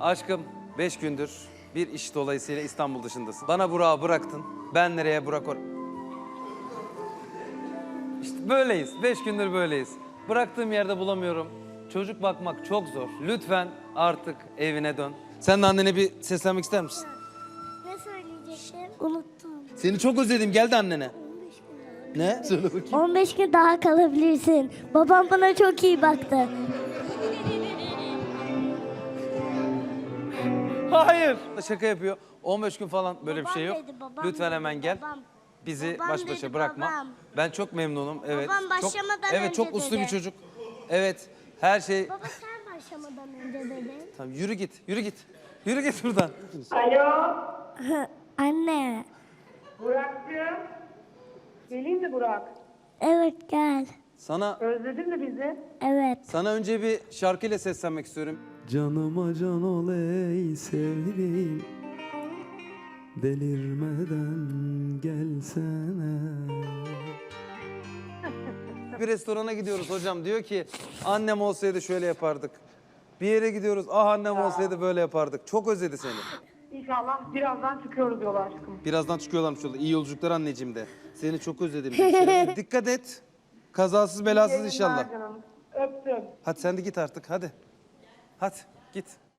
Aşkım 5 gündür bir iş dolayısıyla İstanbul dışındasın. Bana Burak'ı bıraktın. Ben nereye Burak or... İşte böyleyiz. 5 gündür böyleyiz. Bıraktığım yerde bulamıyorum. Çocuk bakmak çok zor. Lütfen artık evine dön. Sen de annene bir seslenmek ister misin? Ne söyleyecektim? Unuttum. Seni çok özledim. Gel de annene. 15 gün Ne? Söyle bakayım. daha. 15 gün daha kalabilirsin. Babam bana çok iyi baktı. Hayır. Şaka yapıyor. 15 gün falan böyle bir şey yok. dedi, babam Lütfen dedi, hemen gel. babam. Bizi Babam baş başa dedi, bırakma. babam. Ben çok memnunum. Evet. Babam çok, başlamadan Evet çok önce uslu bir dedi. çocuk. Evet. Her şey Baba sen başlamadan önce dedin. Tamam yürü git. Yürü git. Yürü git buradan. Alo, Anne. Burak'cığım. Geleyim mi Burak? Evet gel. Sana Özledin mi bizi? Evet. sana önce bir şarkıyla seslenmek istiyorum. Canıma can ol ey sevdiğim Delirmeden gelsene Bir restorana gidiyoruz hocam. Diyor ki annem olsaydı şöyle yapardık. Bir yere gidiyoruz. Ah annem olsaydı böyle yapardık. Çok özledi seni. İnşallah birazdan çıkıyoruz yola aşkım. Birazdan çıkıyorlarmış yolda. İyi yolculuklar anneciğim de. Seni çok özledim. Dikkat et. Kazasız belasız Yayınlar inşallah. canım. Öptüm. Hadi sen de git artık hadi. Hadi git.